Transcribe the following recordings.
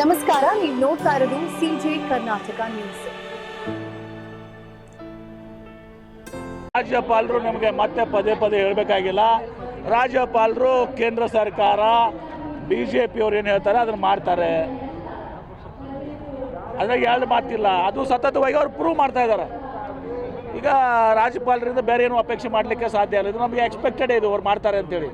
ನಮಸ್ಕಾರ, ನೀವು ನೋಡ್ತಾ ಇರೋದು ಸಿಜೆ ಕರ್ನಾಟಕ ನ್ಯೂಸ್ ರಾಜ್ಯಪಾಲರು ನಮಗೆ ಮತ್ತೆ ಪದೇ ಪದೇ ಹೇಳಬೇಕಾಗಿಲ್ಲ. ರಾಜ್ಯಪಾಲರು, ಕೇಂದ್ರ ಸರ್ಕಾರ ಬಿ ಜೆ ಪಿಯವ್ರು ಏನು ಹೇಳ್ತಾರೆ, ಅದನ್ನು ಮಾಡ್ತಾರೆ. ಅದ್ರಾಗ ಎರಡು ಮಾತಿಲ್ಲ, ಅದು ಸತತವಾಗಿ ಅವ್ರು ಪ್ರೂವ್ ಮಾಡ್ತಾ ಇದ್ದಾರೆ ಈಗ ರಾಜ್ಯಪಾಲರಿಂದ ಬೇರೆ ಏನು ಅಪೇಕ್ಷೆ ಮಾಡಲಿಕ್ಕೆ ಸಾಧ್ಯ ಇಲ್ಲ. ಇದು ನಮಗೆ ಎಕ್ಸ್ಪೆಕ್ಟೆಡ್ ಇದು ಅವ್ರು ಮಾಡ್ತಾರೆ ಅಂತೇಳಿ.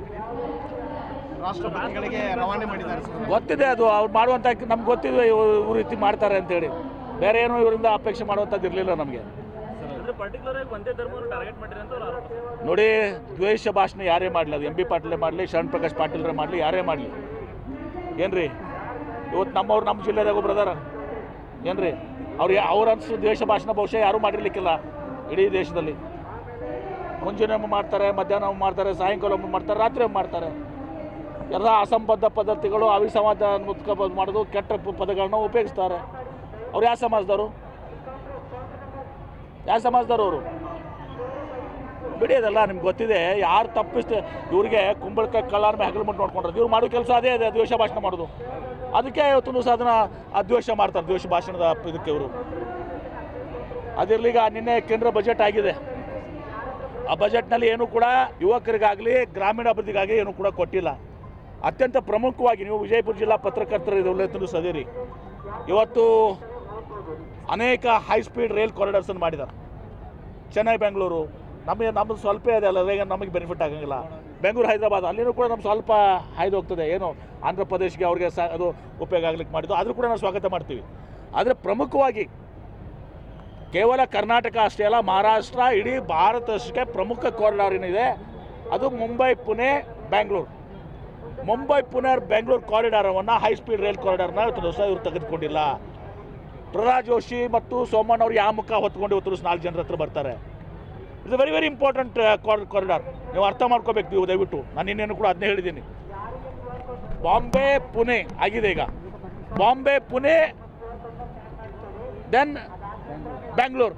ರಾಷ್ಟ್ರಪತಿಗಳಿಗೆ ರವಾನೆ ಮಾಡಿದ್ದಾರೆ ಗೊತ್ತಿದೆ ಅದು ಅವ್ರು ಮಾಡುವಂಥ ನಮ್ಗೆ ಗೊತ್ತಿದೆ ಈ ಇವ್ರು ರೀತಿ ಮಾಡ್ತಾರೆ ಅಂತೇಳಿ. ಬೇರೆ ಏನೋ ಇವರಿಂದ ಅಪೇಕ್ಷೆ ಮಾಡುವಂಥದ್ದು ಇರಲಿಲ್ಲ ನಮಗೆ. ಅಂದ್ರೆ ಪರ್ಟಿಕ್ಯುಲರ್ ಆಗಿ ಒಂದೇ ಧರ್ಮವನ್ನು ಟಾರ್ಗೆಟ್ ಮಾಡಿದ್ರೆ ಅಂತ ನೋಡಿ ದ್ವೇಷ ಭಾಷಣ ಯಾರೇ ಮಾಡಲಿ ಅದು ಎಂ ಬಿ ಪಾಟೀಲೇ ಮಾಡಲಿ ಶರಣ್ ಪ್ರಕಾಶ್ ಪಾಟೀಲ್ರೇ ಮಾಡಲಿ ಯಾರೇ ಮಾಡಲಿ. ಏನ್ರಿ? ಇವತ್ತು ನಮ್ಮವ್ರು ನಮ್ಮ ಜಿಲ್ಲೆದಾಗ ಬ್ರದರ್ ಏನ್ರಿ? ಅವ್ರು ಯಾ- ಅವ್ರ ಅನ್ಸು ದ್ವೇಷ ಭಾಷಣ ಬಹುಶಃ ಯಾರೂ ಮಾಡಿರ್ಲಿಕ್ಕಿಲ್ಲ ಇಡೀ ದೇಶದಲ್ಲಿ. ಮುಂಜಾನೆ ಮಾಡ್ತಾರೆ ಮಧ್ಯಾಹ್ನ ಒಮ್ಮೆ ಮಾಡ್ತಾರೆ ಸಾಯಂಕಾಲ ಮಾಡ್ತಾರೆ ರಾತ್ರಿ ಒಮ್ಮೆ ಮಾಡ್ತಾರೆ. ಎಲ್ಲ ಅಸಂಬದ್ಧ ಪದ್ಧತಿಗಳು ಅವಿಸಮಾಜ ಮುತ್ಕ ಮಾಡೋದು ಕೆಟ್ಟ ಪದಗಳನ್ನು ಉಪಯೋಗಿಸ್ತಾರೆ. ಅವ್ರು ಯಾವ ಸಮಾಜದವರು? ಯಾವ ಸಮಾಜದವರು ಅವರು? ಬಿಡಿ ಅದಲ್ಲ ನಿಮ್ಗೆ ಗೊತ್ತಿದೆ, ಯಾರು ತಪ್ಪಿಸ್ತ ಇವ್ರಿಗೆ ಕುಂಬಳಕಾಯಿ ಕಳ್ಳಾರ ಮೇಲೆ ಹಗಲು ಮುಟ್ಟು ನೋಡ್ಕೊಂಡ್ರೆ ಇವ್ರು ಮಾಡೋ ಕೆಲಸ ಅದೇ ಅದೇ ದ್ವೇಷ ಭಾಷಣ ಮಾಡೋದು. ಅದಕ್ಕೆ ಇವತ್ತು ಸಹ ಅದನ್ನ ಅದ್ವೇಷ ದ್ವೇಷ ಮಾಡ್ತಾರೆ, ದ್ವೇಷ ಭಾಷಣದ ಇದಕ್ಕೆ ಇವರು. ಅದಿರಲಿ ಈಗ ನಿನ್ನೆ ಕೇಂದ್ರ ಬಜೆಟ್ ಆಗಿದೆ. ಆ ಬಜೆಟ್ನಲ್ಲಿ ಏನು ಕೂಡ ಯುವಕರಿಗಾಗಲಿ ಗ್ರಾಮೀಣ ಅಭಿವೃದ್ಧಿಗಾಗಿ ಏನು ಕೂಡ ಕೊಟ್ಟಿಲ್ಲ. ಅತ್ಯಂತ ಪ್ರಮುಖವಾಗಿ ನೀವು ವಿಜಯಪುರ ಜಿಲ್ಲಾ ಪತ್ರಕರ್ತರ ಇದನ್ನು ಸದಿರಿ. ಇವತ್ತು ಅನೇಕ ಹೈ ಸ್ಪೀಡ್ ರೈಲ್ ಕಾರಿಡಾರ್ಸನ್ನು ಮಾಡಿದ್ದಾರೆ. ಚೆನ್ನೈ, ಬೆಂಗಳೂರು. ನಮಗೆ ನಮ್ಮದು ಸ್ವಲ್ಪ ಇದೆ ಅಲ್ಲ ಅದೇ ನಮಗೆ ಬೆನಿಫಿಟ್ ಆಗಂಗಿಲ್ಲ. ಬೆಂಗಳೂರು, ಹೈದರಾಬಾದ್, ಅಲ್ಲಿನೂ ಕೂಡ ನಮ್ಗೆ ಸ್ವಲ್ಪ ಹಾಯ್ದು ಹೋಗ್ತದೆ ಏನು ಆಂಧ್ರ ಪ್ರದೇಶ್ಗೆ ಅವ್ರಿಗೆ ಸ ಅದು ಉಪಯೋಗ ಆಗ್ಲಿಕ್ಕೆ ಮಾಡಿದ್ದು. ಆದರೂ ಕೂಡ ನಾವು ಸ್ವಾಗತ ಮಾಡ್ತೀವಿ. ಆದರೆ ಪ್ರಮುಖವಾಗಿ ಕೇವಲ ಕರ್ನಾಟಕ ಅಷ್ಟೇ ಅಲ್ಲ, ಮಹಾರಾಷ್ಟ್ರ, ಇಡೀ ಭಾರತಕ್ಕೆ ಪ್ರಮುಖ ಕಾರಿಡಾರ್ ಏನಿದೆ, ಅದು ಮುಂಬೈ, ಪುಣೆ ಬ್ಯಾಂಗ್ಳೂರು ಮುಂಬೈ ಪುನರ್ ಬೆಂಗಳೂರು ಕಾರಿಡಾರವನ್ನು ಹೈ ಸ್ಪೀಡ್ ರೈಲ್ ಕಾರಿಡಾರ್ನ ಇವತ್ತು ದಿವಸ ಇವರು ತೆಗೆದುಕೊಂಡಿಲ್ಲ. ಪ್ರಹ್ಲಾದ್ ಜೋಶಿ ಮತ್ತು ಸೋಮಣ್ಣ ಅವರು ಯಾವ ಮುಖ ಹೊತ್ಕೊಂಡು ಇವತ್ತು ನಾಲ್ಕು ಜನರ ಹತ್ರ ಬರ್ತಾರೆ. It's very very important corridor ನೀವು ಅರ್ಥ ಮಾಡ್ಕೋಬೇಕು ನೀವು ದಯವಿಟ್ಟು. ನಾನು ಇನ್ನೇನು ಕೂಡ ಅದನ್ನೇ ಹೇಳಿದ್ದೀನಿ. ಬಾಂಬೆ, ಪುಣೆ ಆಗಿದೆ ಈಗ. ಬಾಂಬೆ, ಪುಣೆ ದೆನ್ ಬೆಂಗಳೂರು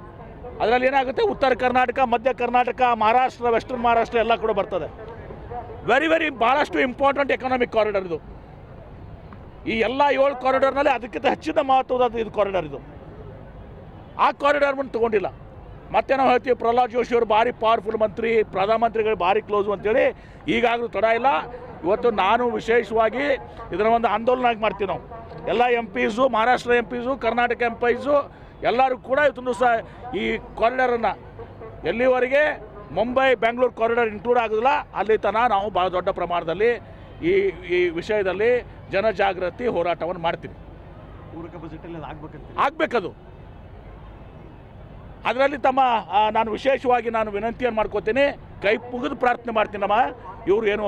ಅದರಲ್ಲಿ ಏನಾಗುತ್ತೆ? ಉತ್ತರ ಕರ್ನಾಟಕ, ಮಧ್ಯ ಕರ್ನಾಟಕ, ಮಹಾರಾಷ್ಟ್ರ ವೆಸ್ಟರ್ನ್ ಮಹಾರಾಷ್ಟ್ರ ಎಲ್ಲ ಕೂಡ ಬರ್ತದೆ. ವೆರಿ ವೆರಿ ಭಾಳಷ್ಟು ಇಂಪಾರ್ಟೆಂಟ್ ಎಕನಾಮಿಕ್ ಕಾರಿಡಾರ್ ಇದು. ಈ ಎಲ್ಲ ಏಳು ಕಾರಿಡಾರ್ನಲ್ಲಿ ಅದಕ್ಕಿಂತ ಹೆಚ್ಚಿನ ಮಹತ್ವದ ಇದು ಕಾರಿಡಾರ್ ಇದು. ಆ ಕಾರಿಡಾರ್ ಬಂದು ತೊಗೊಂಡಿಲ್ಲ. ಮತ್ತೆ ನಾವು ಹೇಳ್ತೀವಿ, ಪ್ರಹ್ಲಾದ್ ಜೋಶಿ ಅವರು ಭಾರಿ ಪವರ್ಫುಲ್ ಮಂತ್ರಿ, ಪ್ರಧಾನಮಂತ್ರಿಗಳು ಭಾರಿ ಕ್ಲೋಸು ಅಂತೇಳಿ ಈಗಾಗಲೂ ತಡ ಇಲ್ಲ. ಇವತ್ತು ನಾನು ವಿಶೇಷವಾಗಿ ಇದರ ಒಂದು ಆಂದೋಲನ ಮಾಡ್ತೀವಿ ನಾವು. ಎಲ್ಲ M Ps Maharashtra M Ps Karnataka M Ps ಎಲ್ಲರೂ ಕೂಡ ಇವತ್ತೊಂದು ಸಹ ಈ ಕಾರಿಡಾರನ್ನು ಎಲ್ಲಿವರೆಗೆ ಮುಂಬೈ ಬೆಂಗಳೂರು ಕಾರಿಡಾರ್ ಇನ್ಕ್ಲೂಡ್ ಆಗೋದಿಲ್ಲ. ಅಲ್ಲಿ ತನಕ ನಾವು ಭಾಳ ದೊಡ್ಡ ಪ್ರಮಾಣದಲ್ಲಿ ಈ ಈ ವಿಷಯದಲ್ಲಿ ಜನಜಾಗೃತಿ ಹೋರಾಟವನ್ನು ಮಾಡ್ತೀವಿ. ಆಗಬೇಕದು. ಅದರಲ್ಲಿ ತಮ್ಮ ನಾನು ವಿಶೇಷವಾಗಿ ನಾನು ವಿನಂತಿಯನ್ನು ಮಾಡ್ಕೋತೀನಿ. ಕೈ ಮುಗಿದು ಪ್ರಾರ್ಥನೆ ಮಾಡ್ತೀನಿ ನಮ್ಮ ಇವರು ಏನು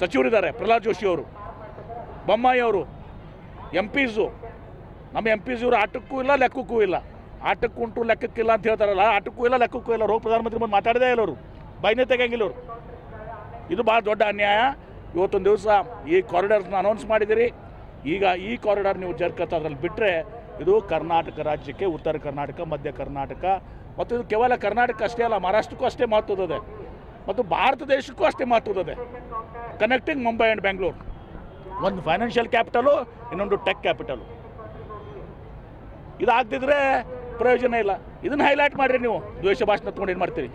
ಸಚಿವರಿದ್ದಾರೆ ಪ್ರಹ್ಲಾದ್ ಜೋಶಿ ಅವರು ಬೊಮ್ಮಾಯಿ ಅವರು ಎಂ ಪಿಸು ನಮ್ಮ ಎಂ ಪಿಸ್ ಇವರು ಆಟಕ್ಕೂ ಇಲ್ಲ ಲೆಕ್ಕಕ್ಕೂ ಇಲ್ಲ. ಆಟಕ್ಕೂ ಉಂಟು ಲೆಕ್ಕಕ್ಕಿಲ್ಲ ಅಂತ ಹೇಳ್ತಾರಲ್ಲ, ಆಟಕ್ಕೂ ಇಲ್ಲ, ಲೆಕ್ಕಕ್ಕೂ ಇಲ್ಲ. ರೋ ಪ್ರಧಾನಮಂತ್ರಿ ಬಂದು ಮಾತಾಡದೇ ಇಲ್ಲ ಅವರು ಬೈನೇ ತೆಗಂಗಿಲ್ಲ ಅವರು ಇದು ಭಾಳ ದೊಡ್ಡ ಅನ್ಯಾಯ. ಇವತ್ತೊಂದು ದಿವಸ ಈ ಕಾರಿಡಾರ್ಸ್ನ ಅನೌನ್ಸ್ ಮಾಡಿದಿರಿ. ಈಗ ಈ ಕಾರಿಡಾರ್ ನೀವು ಜರ್ಕತ್ತ ಅದರಲ್ಲಿ ಬಿಟ್ಟರೆ ಇದು ಕರ್ನಾಟಕ ರಾಜ್ಯಕ್ಕೆ, ಉತ್ತರ ಕರ್ನಾಟಕ, ಮಧ್ಯ ಕರ್ನಾಟಕ ಮತ್ತು ಇದು ಕೇವಲ ಕರ್ನಾಟಕ ಅಷ್ಟೇ ಅಲ್ಲ, ಮಹಾರಾಷ್ಟ್ರಕ್ಕೂ ಅಷ್ಟೇ ಮಹತ್ವದದೆ ಮತ್ತು ಭಾರತ ದೇಶಕ್ಕೂ ಅಷ್ಟೇ ಮಹತ್ವದದೆ ಕನೆಕ್ಟಿಂಗ್ ಮುಂಬೈ ಆ್ಯಂಡ್ ಬೆಂಗಳೂರು ಒಂದು ಫೈನಾನ್ಷಿಯಲ್ ಕ್ಯಾಪಿಟಲು ಇನ್ನೊಂದು ಟೆಕ್ ಕ್ಯಾಪಿಟಲು ಇದಾಗ್ತಿದ್ರೆ ಪ್ರಯೋಜನ ಇಲ್ಲ. ಇದನ್ನ ಹೈಲೈಟ್ ಮಾಡ್ರಿ ನೀವು. ದ್ವೇಷ ಭಾಷಣ ತೊಗೊಂಡು ಏನು ಮಾಡ್ತೀರಿ?